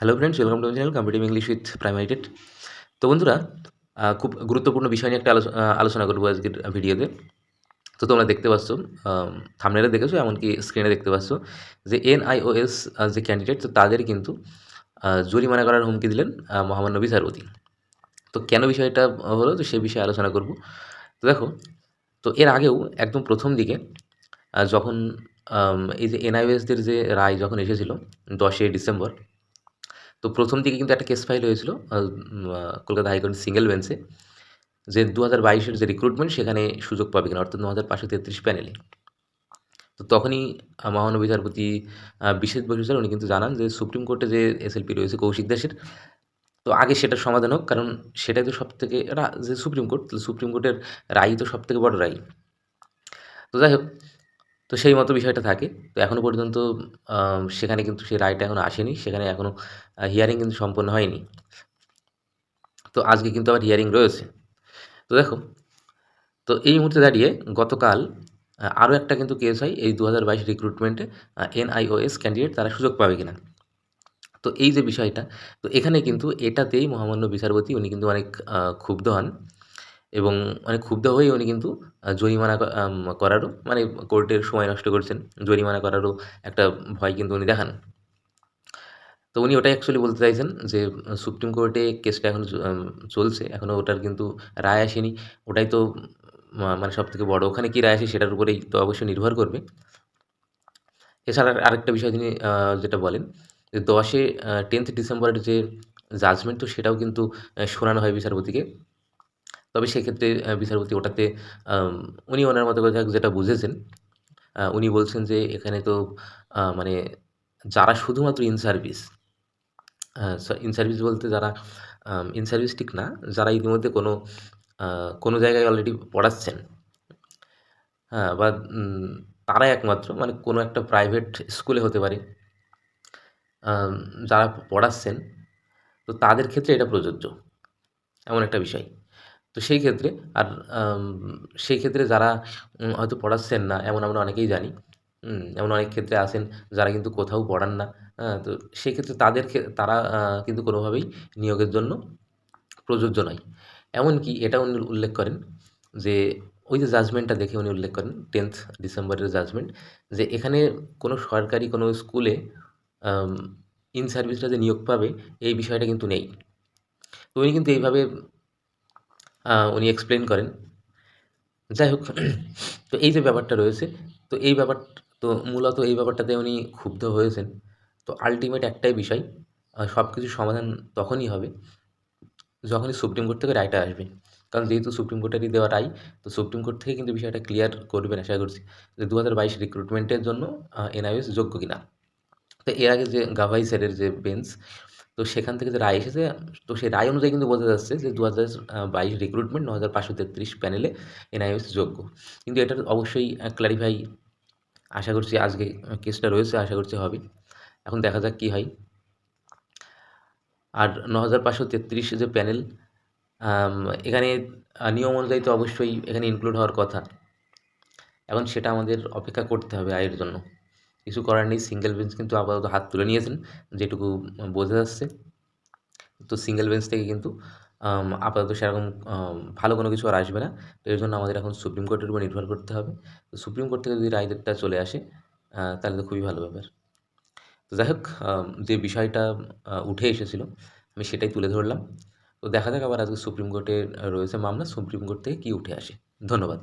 Hello friends welcome to channel competitive English with primary TET তো বন্ধুরা খুব গুরুত্বপূর্ণ বিষয় নিয়ে একটা আলোচ- আলোচনা করব আজকের ভিডিওতে। তো তোমরা দেখতে পাচ্ছ থামনেলে দেখেছ এমনকি স্ক্রিনে দেখতে পাচ্ছ যে এনআইওএস যে ক্যান্ডিডেট তো তাদের কিন্তু জরিমানা করার হুমকি দিলেন আহ, মহামান্য বিচারপতি তো কেন বিষয়টা হলো তো সে বিষয়ে আলোচনা করব। তো দেখো তো এর আগেও একদম প্রথম দিকে যখন এই যে এনআইওএসদের যে রায় যখন এসেছিল দশই ডিসেম্বর তো প্রথম দিকে কিন্তু একটা কেস ফাইল হয়েছিল কলকাতা হাইকোর্ট সিঙ্গেল বেঞ্চে যে দু হাজার বাইশের যে রিক্রুটমেন্ট সেখানে সুযোগ পাবে কিনা, অর্থাৎ দু হাজার পাঁচশো তেত্রিশ প্যানেলে তো তখনই মহামান্য বিচারপতি বিশেষ বসু স্যার উনি কিন্তু জানান যে সুপ্রিম কোর্টে যে এসএলপি রয়েছে কৌশিক দাসের, তো আগে সেটার সমাধান হোক, কারণ সেটাই তো সব থেকে যে সুপ্রিম কোর্ট সুপ্রিম কোর্টের রায় তো সব থেকে বড় রায়। তো যাই হোক তো সেই মতো বিষয়টা থাকে। তো এখনও পর্যন্ত সেখানে কিন্তু সেই রায়টা এখনও আসেনি। সেখানে এখনও হিয়ারিং কিন্তু সম্পন্ন হয়নি। তো আজকে কিন্তু আবার হিয়ারিং রয়েছে। তো দেখো, তো এই মুহূর্তে দাঁড়িয়ে গতকাল আরও একটা কিন্তু কেস হয় এই দু হাজার বাইশ রিক্রুটমেন্টে এনআইওএস ক্যান্ডিডেট তারা সুযোগ পাবে কিনা। তো এই যে বিষয়টা, তো এখানে কিন্তু এটাতেই মহামান্য বিচারপতি, উনি কিন্তু অনেক ক্ষুব্ধ হন। এবং অনেক ক্ষুব্ধ হয়ে উনি কিন্তু জরিমানা করারও মানে কোর্টের সময় নষ্ট করছেন, জরিমানা করারও একটা ভয় কিন্তু উনি দেখান। তো উনি ওটাই অ্যাকচুয়ালি বলতে চাইছেন যে, সুপ্রিম কোর্টে কেসটা এখনও চলছে এখনও ওটার কিন্তু রায় আসেনি। ওটাই তো মানে সব থেকে বড়। ওখানে কী রায় আসে সেটার উপরেই তো অবশ্যই নির্ভর করবে। এছাড়া আর- আরেকটা বিষয় তিনি যেটা বলেন, যে দশে টেন্থ ডিসেম্বরের যে জাজমেন্ট তো সেটাও কিন্তু শোনানো হয় বিচারপতিকে। তবে সেক্ষেত্রে বিচারপতি ওটাতে উনি ওনার মতো করে যেটা বুঝেছেন। উনি বলছেন যে এখানে তো মানে যারা শুধুমাত্র ইন সার্ভিস ইন সার্ভিস বলতে যারা ইন সার্ভিস ঠিক না, যারা ইতিমধ্যে কোনো কোনো জায়গায় অলরেডি পড়াচ্ছেন হ্যাঁ বা তারাই একমাত্র মানে কোনো একটা প্রাইভেট স্কুলে হতে পারে যারা পড়াচ্ছেন, তো তাদের ক্ষেত্রে এটা প্রযোজ্য, এমন একটা বিষয়। তো সেই ক্ষেত্রে আর সেই ক্ষেত্রে যারা হয়তো পড়াচ্ছেন না, এমন আমরা অনেকেই জানি এমন অনেক ক্ষেত্রে আছেন যারা কিন্তু কোথাও পড়ান না হ্যাঁ তো সেক্ষেত্রে তাদের তারা কিন্তু কোনোভাবেই নিয়োগের জন্য প্রযোজ্য নয়। এমনকি এটা উনি উল্লেখ করেন যে, ওই যে জাজমেন্টটা দেখে উনি উল্লেখ করেন টেন্থ ডিসেম্বরের জাজমেন্ট যে এখানে কোনো সরকারি কোনো স্কুলে ইন সার্ভিসরা যে নিয়োগ পাবে, এই বিষয়টা কিন্তু নেই। তো উনি কিন্তু এইভাবে উনি এক্সপ্লেন করেন। যাই হোক, তো এই যে ব্যাপারটা রয়েছে, তো এই ব্যাপার, তো মূলত এই ব্যাপারটাতে উনি ক্ষুব্ধ হয়েছেন। তো আলটিমেট একটাই বিষয় সব কিছু সমাধান তখনই হবে যখনই সুপ্রিম কোর্ট থেকে রায়টা আসবে। কারণ যেহেতু সুপ্রিম কোর্টেরই দেওয়া রায়, তো সুপ্রিম কোর্ট থেকে কিন্তু বিষয়টা ক্লিয়ার করবেন আশা করছি যে দু হাজার বাইশ রিক্রুটমেন্টের জন্য এনআইএস যোগ্য কিনা। তো এর আগে যে গাভাই স্যারের যে বেঞ্চ তো সেখান থেকে যে রায় এসেছে, তো সেই রায় অনুযায়ী কিন্তু বোঝা যাচ্ছে যে দু হাজার বাইশ রিক্রুটমেন্ট ন হাজার পাঁচশো তেত্রিশ প্যানেলে এনআইএস যোগ্য। কিন্তু এটার অবশ্যই ক্লারিফাই আশা করছি আজকে কেসটা রয়েছে, আশা করছি হবে। এখন দেখা যাক কী হয়। আর ন হাজার পাঁচশো তেত্রিশ যে প্যানেল এখানে নিয়ম অনুযায়ী তো অবশ্যই এখানে ইনক্লুড হওয়ার কথা। এখন সেটা আমাদের অপেক্ষা করতে হবে আয়ের জন্য। কিছু করার নেই। সিঙ্গেল বেঞ্চ কিন্তু আপাতত হাত তুলে নিয়েছেন, যেটুকু বোঝা যাচ্ছে। তো সিঙ্গেল বেঞ্চ থেকে কিন্তু আপাতত সেরকম ভালো কোনো কিছু আর আসবে না। তো এর জন্য আমাদের এখন সুপ্রিম কোর্টের উপর নির্ভর করতে হবে। তো সুপ্রিম কোর্ট থেকে যদি রায়টা চলে আসে তাহলে তো খুবই ভালো ব্যাপার। তো যাই হোক যে বিষয়টা উঠে এসেছিল, আমি সেটাই তুলে ধরলাম। তো দেখা যাক আবার আজকে সুপ্রিম কোর্টে রয়েছে মামলা। সুপ্রিম কোর্ট থেকে কী উঠে আসে। ধন্যবাদ।